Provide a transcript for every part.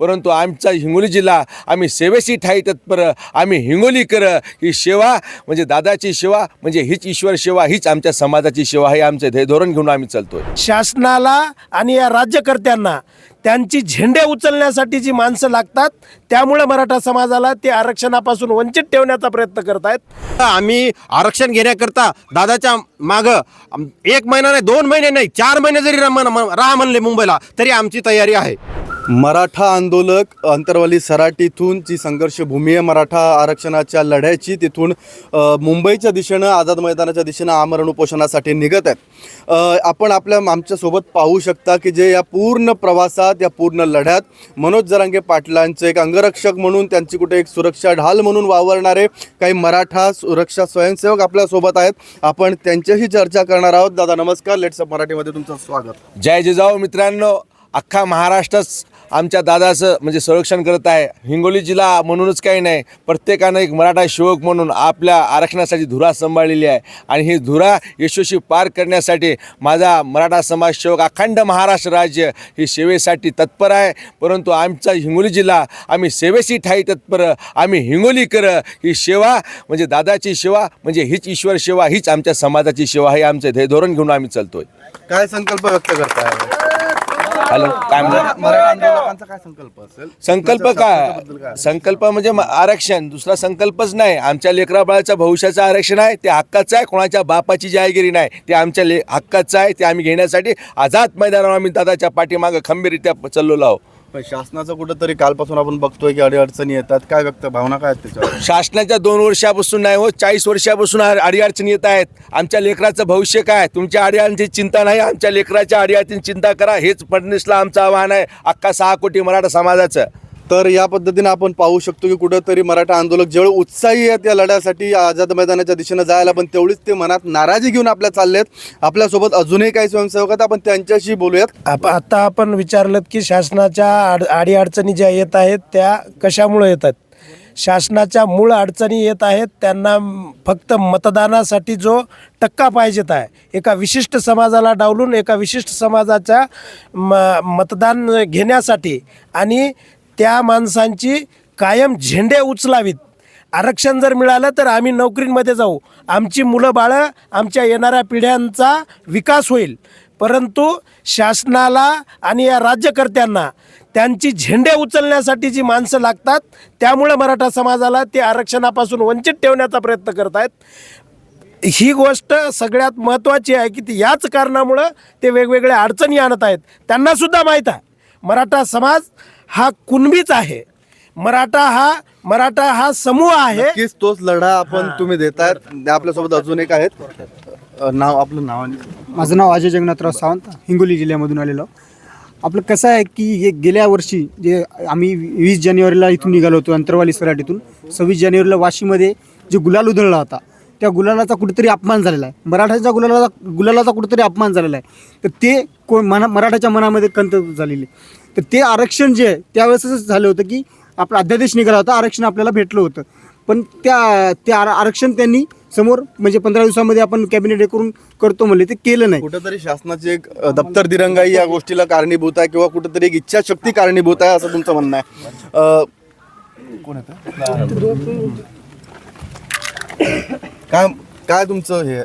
परंतु आमचा हिंगोली जिल्हा आम्ही सेवेशी ठाई तत्पर आम्ही हिंगोलीकर ही सेवा म्हणजे दादाची सेवा म्हणजे हीच ईश्वर सेवा हीच आमच्या समाजाची सेवा हे आमचं हे धोरण घेऊन आम्ही चालतोय. शासनाला आणि या राज्यकर्त्यांना त्यांची झेंडे उचलण्यासाठी जी माणसं लागतात त्यामुळे मराठा समाजाला ते आरक्षणापासून वंचित ठेवण्याचा प्रयत्न करत आहेत आम्ही आरक्षण घेण्याकरता दादाच्या माग एक महिना नाही दोन महिने नाही चार महिने जरी राहा म्हणले मुंबईला तरी आमची तयारी आहे. मराठा आंदोलक अंतरवाली सराटीतून जी संघर्षभूमी आहे मराठा आरक्षणाच्या लढ्याची तिथून मुंबईच्या दिशेनं आझाद मैदानाच्या दिशेनं आमरण उपोषणासाठी निघत आहेत. आपण आपल्या आमच्यासोबत पाहू शकता की जे या पूर्ण प्रवासात या पूर्ण लढ्यात मनोज जरांगे पाटलांचे एक अंगरक्षक म्हणून त्यांची कुठे एक सुरक्षा ढाल म्हणून वावरणारे काही मराठा सुरक्षा स्वयंसेवक आपल्यासोबत आहेत. आपण त्यांच्याशी चर्चा करणार आहोत. दादा नमस्कार. लेट्स मराठीमध्ये तुमचं स्वागत. जय जिजाऊ मित्रांनो अख्खा महाराष्ट्रच आमच्या दादाचं म्हणजे संरक्षण करत आहे. हिंगोली जिल्हा म्हणूनच काही नाही प्रत्येकानं एक मराठा शिवक म्हणून आपल्या आरक्षणासाठी धुरा सांभाळलेली आहे. आणि ही धुरा यशस्वी पार करण्यासाठी माझा मराठा समाज सेवक अखंड महाराष्ट्र राज्य ही सेवेसाठी तत्पर आहे. परंतु आमचा हिंगोली जिल्हा आम्ही सेवेशी ठाई तत्पर आम्ही हिंगोली कर ही सेवा म्हणजे दादाची सेवा म्हणजे हीच ईश्वर सेवा हीच आमच्या समाजाची सेवा हे आमचं हे धोरण घेऊन आम्ही चालतोय. काय संकल्प व्यक्त करताय? हॅलो काय म्हणता काय संकल्प असेल? संकल्प काय? संकल्प म्हणजे आरक्षण. दुसरा संकल्पच नाही. आमच्या लेकरा बाळाच्या भविष्याचं आरक्षण आहे. ते हक्काचं आहे. कोणाच्या बापाची जायगिरी नाही. ते आमच्या ले हक्काचं आहे. ते आम्ही घेण्यासाठी आझाद मैदानावर आम्ही दादाच्या पाठीमागं खंबीररित्या चाललेलो आहोत. पण शासनाचं कुठंतरी कालपासून आपण बघतोय की अडीअडचणी येतात. काय व्यक्त भावना काय आहेत त्याच्यावर? शासनाच्या दोन वर्षापासून नाही हो चाळीस वर्षापासून आ- अडीअडचणी येत आहेत. आमच्या लेकराचं भविष्य काय तुमच्या अडीअडचणीची चिंता नाही आमच्या लेकराच्या अडीअडचणीची चिंता करा. हेच फडणवीसला आमचं आव्हान आहे. अख्खा सहा कोटी मराठा समाजाचं. तर या पद्धतीने आपण पाहू शकतो की कुठंतरी मराठा आंदोलक जेवढे उत्साही आहेत या लढ्यासाठी आझाद मैदानाच्या दिशेनं जायला पण तेवढीच ते मनात नाराजी घेऊन आपल्या चाललेत. आपल्यासोबत अजूनही काही स्वयंसेवक आहेत. आपण त्यांच्याशी बोलूयात. आप आता आपण विचारलं की शासनाच्या आड अडीअडचणी ज्या येत आहेत त्या कशामुळे येतात शासनाच्या मूळ अडचणी येत आहेत त्यांना फक्त मतदानासाठी जो टक्का पाहिजेत आहे. एका विशिष्ट समाजाला डावलून एका विशिष्ट समाजाच्या म मतदान घेण्यासाठी आणि त्या माणसांची कायम झेंडे उचलावीत. आरक्षण जर मिळालं तर आम्ही नोकरींमध्ये जाऊ. आमची मुलं बाळं आमच्या येणाऱ्या पिढ्यांचा विकास होईल. परंतु शासनाला आणि या राज्यकर्त्यांना त्यांची झेंडे उचलण्यासाठी जी माणसं लागतात त्यामुळे मराठा समाजाला ते आरक्षणापासून वंचित ठेवण्याचा प्रयत्न करत आहेत ही गोष्ट सगळ्यात महत्त्वाची आहे की ती याच कारणामुळं ते वेगवेगळ्या अडचणी आणत आहेत. त्यांनासुद्धा माहीत आहे. मराठा समाज हा कुणबीच आहे. मराठा हा मराठा हा समूह आहे. नक्कीच तोच लढा आपण तुम्ही देतायत. आपल्यासोबत अजून एक आहेत. अ, नाव आपलं नाव आणि माझं नाव अजय जगन्नाथराव सावंत हिंगोली जिल्ह्यामधून आलेलो. आपलं कसं आहे की हे गेल्या वर्षी जे आम्ही वीस जानेवारीला इथून निघालो होतो अंतरवाली सराटीतून सव्वीस जानेवारीला वाशीमध्ये जे गुलाल उधळला होता त्या गुलालाचा कुठेतरी अपमान झालेला आहे. मराठाच्या गुलालाचा गुलालाचा कुठेतरी अपमान झालेला आहे. तर ते कोण मना मराठाच्या मनामध्ये कंत झालेली. तर ते आरक्षण जे आहे त्यावेळेसच झालं होतं की आपला अध्यादेश निघाला होता आरक्षण आपल्याला भेटलं होतं. पण त्या ते आर- आरक्षण त्यांनी समोर म्हणजे पंधरा दिवसामध्ये आपण कॅबिनेट हे करून करतो म्हणले ते केलं नाही. कुठंतरी शासनाची एक दप्तर दिरंगाई या गोष्टीला कारणीभूत आहे किंवा कुठंतरी एक इच्छाशक्ती कारणीभूत आहे असं तुमचं म्हणणं आहे. कोण काय काय तुमचं हे?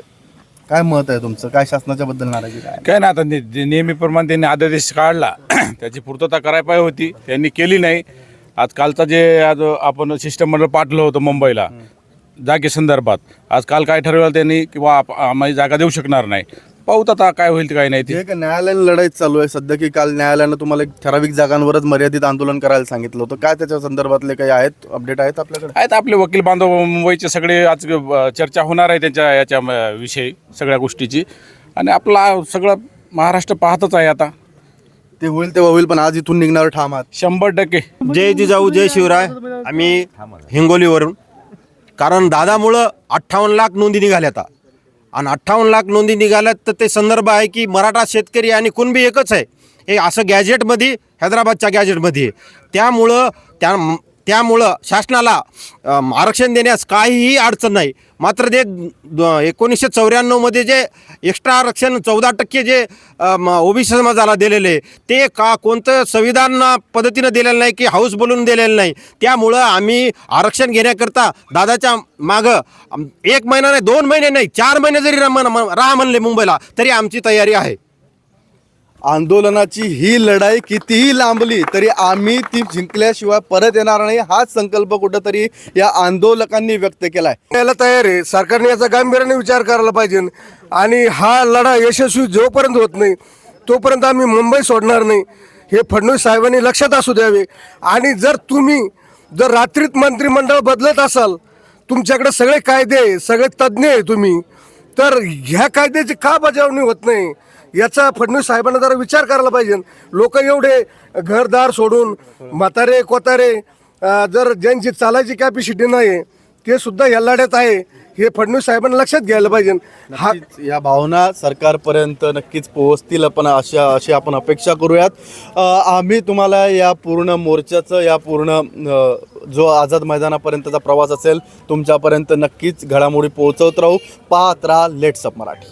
काय मत आहे तुमचं? काय शासनाच्या बद्दल नाराजी काय? काय ना आता ने- जे नेहमीप्रमाणे त्यांनी आदेश काढला त्याची पूर्तता करायला पाहिजे होती. त्यांनी केली नाही. आज कालचा जे आज आपण शिष्टमंडळ पाठलं होतं मुंबईला जागे संदर्भात आज काल काय ठरवलं त्यांनी किंवा आप- आम्हाला जागा देऊ शकणार नाही. पाहूत आता काय होईल ते काय नाही ते. काय न्यायालयीन लढाई चालू आहे. सध्या की काल न्यायालयानं तुम्हाला एक ठराविक जागांवरच मर्यादित आंदोलन करायला सांगितलं होतं. काय त्याच्या संदर्भातले काही आहेत? अपडेट आहेत आपल्याकडे? आहेत आपले वकील बांधव मुंबईचे सगळे आज अ, चर्चा होणार आहे त्यांच्या याच्या अ, विषयी सगळ्या गोष्टीची. आणि आपला सगळं महाराष्ट्र पाहतच आहे आता. ते होईल तेव्हा होईल पण आज इथून निघणार ठाम आहात शंभर टक्के. जय जिजाऊ जय शिवराय. आम्ही हिंगोलीवरून. कारण दादामुळं अठ्ठावन्न लाख नोंदी निघाल्या आता. आणि अठ्ठावन्न लाख नोंदी निघाल्यात तर ते संदर्भ आहे की मराठा शेतकरी आणि कुणबी एकच आहे हे असं गॅजेटमध्ये हैदराबादच्या गॅजेटमध्ये आहे. त्यामुळं त्या त्यामुळं शासनाला आरक्षण देण्यास काहीही अडचण नाही. मात्र ते एकोणीसशे चौऱ्याण्णवमध्ये जे एक्स्ट्रा आरक्षण चौदा टक्के जे ओबीसी समाजाला दिलेले ते का कोणतं संविधान पद्धतीनं दिलेलं नाही की हाऊस बोलून दिलेलं नाही त्यामुळं आम्ही आरक्षण घेण्याकरता दादाच्या मागं एक महिना नाही दोन महिने नाही चार महिने जरी रम- राहा म्हणले मुंबईला तरी आमची तयारी आहे. आंदोलनाची ही लढाई कितीही लांबली तरी आम्ही ती जिंकल्याशिवाय परत येणार नाही हाच संकल्प कुठंतरी या आंदोलकांनी व्यक्त केलाय. याला तयार आहे. सरकारने याचा गांभीर्याने विचार करायला पाहिजे. आणि हा लढा यशस्वी जोपर्यंत होत नाही तोपर्यंत आम्ही मुंबई सोडणार नाही. हे फडणवीस साहेबांनी लक्षात असू द्यावे. आणि जर तुम्ही जर रात्रीत मंत्रिमंडळ बदलत असाल तुमच्याकडे सगळे कायदे सगळे तज्ज्ञ आहे तुम्ही तर ह्या कायद्याची का बजावणी होत नाही? याचा फडणवीस साहेबांना जरा विचार करायला पाहिजे. लोक एवढे घरदार सोडून म्हातारे कोतारे जर ज्यांची चालायची कॅपॅसिटी नाही ते सुद्धा या लढ्यात आहे. हे फडणवीस साहेबांना लक्षात घ्यायला पाहिजे. हा या भावना सरकारपर्यंत नक्कीच पोहोचतील आपण अशा अशी आपण अपेक्षा करूयात. आम्ही तुम्हाला या पूर्ण मोर्चाचं या पूर्ण जो आझाद मैदानापर्यंतचा प्रवास असेल तुमच्यापर्यंत नक्कीच घडामोडी पोहोचवत राहू. पाहत राहा लेट्स अप मराठी.